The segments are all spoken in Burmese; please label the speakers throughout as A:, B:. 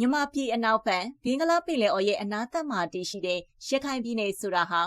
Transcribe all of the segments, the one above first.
A: မြန်မာပြည်အနောက်ဘက်ဘင်္ဂလားပင်လယ်အော်ရဲ့အနားသက်မှာတည်ရှိတဲ့ရခိုင်ပြည်နယ်ဆိုတာဟာ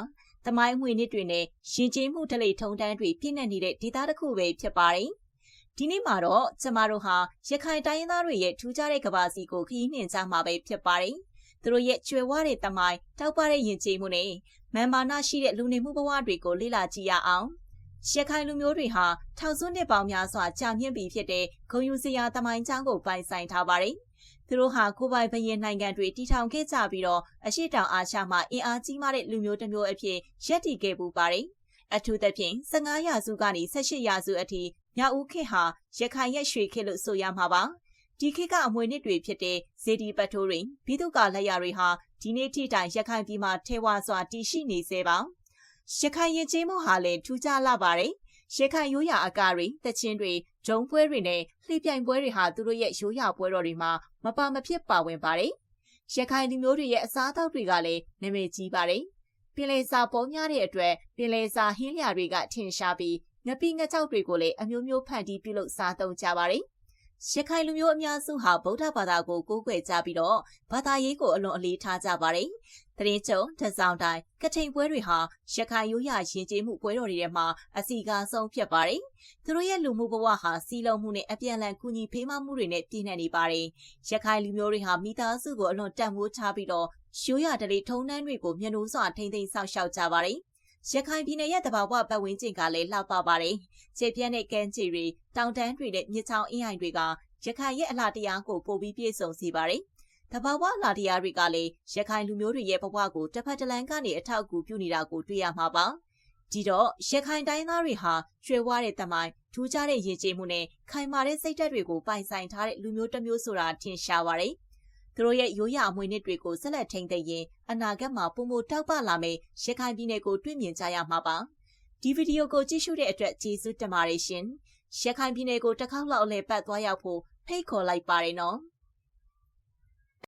A: တမိုင်းဝင်နစ်တွေနဲ့ရှင်ကျေးမှုဓလေ့ထုံတန်းတွေပြည့်နေနေတဲ့ဒေသတစ်ခုပဲဖြစ်ပါတယ်။ဒီနေ့မှာတော့ကျမတို့ဟာရခိုင်တိုင်းရင်းသားတွေရဲ့ထူးခြားတဲ့ကဘာစီကိုခရီးနှင်ကြမှာပဲဖြစ်ပါတယ်။သူတို့ရဲ့ကျွယ်ဝတဲ့တမိုင်းတောက်ပတဲ့ယဉ်ကျေးမှုနဲ့မန်မာနာရှိတဲ့လူနေမှုဘဝတွေကိုလေ့လာကြည့်ရအောင်။ရခိုင်လူမျိုးတွေဟာထောင်စွန်းနှစ်ပေါင်းများစွာကြာမြင့်ပြီဖြစ်တဲ့ဂုံယူစရာတမိုင်းချောင်းကိုပိုင်ဆိုင်ထားပါတယ်။ သူတို့ဟာကိုပိုင်ဘရင်နိုင်ငံတွေတည်ထောင်ခဲ့ကြပြီးတော့အရှိတောင်အာရှမှာအင်အားကြီးမားတဲ့လူမျိုးတစ်မျိုးအဖြစ်ရပ်တည်ခဲ့ပူပါတယ်။အထူးသဖြင့်15ရာစုကနေ18ရာစုအထိမြောက်ဦးခေတ်ဟာရခိုင်ရဲ့ရွှေခေတ်လို့ဆိုရမှာပါ။ဒီခေတ်ကအမွေနှစ်တွေဖြစ်တဲ့ဇေဒီပတိုးရင်ဘိသုကာလက်ရတွေဟာဒီနေ့ထိတိုင်ရခိုင်ပြည်မှာထဲဝါစွာတည်ရှိနေစေပါ။ရခိုင်ရင်ကျေးမှုဟာလည်းထူးခြားလာပါတယ်။ ရခိုင်ရိုးရာအကားတွေတချင်းတွေဂျုံပွဲတွေနဲ့လှိပြိုင်ပွဲတွေဟာသူတို့ရဲ့ရိုးရာပွဲတော်တွေမှာမပါမဖြစ်ပါဝင်ပါတယ်။ရခိုင်လူမျိုးတွေရဲ့အစားအသောက်တွေကလည်းနာမည်ကြီးပါတယ်။ပင်လယ်စာပုံများတဲ့အတွက်ပင်လယ်စာဟင်းလျာတွေကထင်ရှားပြီးငပိငကြောက်တွေကိုလည်းအမျိုးမျိုးဖန်တီးပြုလုပ်စားသုံးကြပါတယ်။ ရခိုင်လူမျိုးအများစုဟာဗုဒ္ဓဘာသာကိုကိုးကွယ်ကြပြီးတော့ဘာသာရေးကိုအလွန်အလေးထားကြပါတယ်။တရင်ကျုံတစောင်းတိုင်းကထိန်ပွဲတွေဟာရခိုင်ရိုးရာယဉ်ကျေးမှုပွဲတော်တွေထဲမှာအစီကားဆုံးဖြစ်ပါတယ်။သူတို့ရဲ့လူမှုဘဝဟာစီလုံးမှုနဲ့အပြန်အလှန်ကူညီဖေးမမှုတွေနဲ့ပြည့်နှက်နေပါတယ်။ရခိုင်လူမျိုးတွေဟာမိသားစုကိုအလွန်တန်ဖိုးထားပြီးတော့ရိုးရာဓလေ့ထုံးတမ်းတွေကိုမျက်နှာစွာထိမ့်သိမ်းဆောက်ရှောက်ကြပါတယ်။ ရခိုင်ပြည်နယ်ရဲ့တဘာဝပတ်ဝန်းကျင်ကလည်းလှပပါတယ်။ခြေပြန့်တဲ့ကမ်းခြေတွေတောင်တန်းတွေနဲ့မြစ်ချောင်းအင်းအိုင်တွေကရခိုင်ရဲ့အလားတရားကိုပိုပြီးပြည့်စုံစေပါတယ်။တဘာဝလာတရားတွေကလည်းရခိုင်လူမျိုးတွေရဲ့ဘဝကိုတစ်ဖက်တစ်လမ်းကနေအထောက်အကူပြုနေတာကိုတွေ့ရမှာပါ။ဒီတော့ရခိုင်တိုင်းသားတွေဟာကျွဲဝတဲ့တမိုင်းထူးခြားတဲ့ရည်ကြည်မှုနဲ့ခိုင်မာတဲ့စိတ်ဓာတ်တွေကိုပိုင်ဆိုင်ထားတဲ့လူမျိုးတစ်မျိုးဆိုတာထင်ရှားပါတယ်။ သူတို့ရဲ့ရိုးရာအမွေနှစ်တွေကိုဆက်လက်ထိန်းသိမ်းရင်အနာဂတ်မှာပုံမတောက်ပလာမယ့်ရခိုင်ပြည်နယ်ကိုတွေ့မြင်ကြရမှာပါ။ဒီဗီဒီယိုကိုကြည့်ရှုတဲ့အတွက်ကျေးဇူးတင်ပါတယ်ရှင်။ရခိုင်ပြည်နယ်ကိုတစ်ခေါက်လောက်အလဲပတ်သွားရောက်ဖို့ဖိတ်ခေါ်လိုက်ပါတယ်နော်။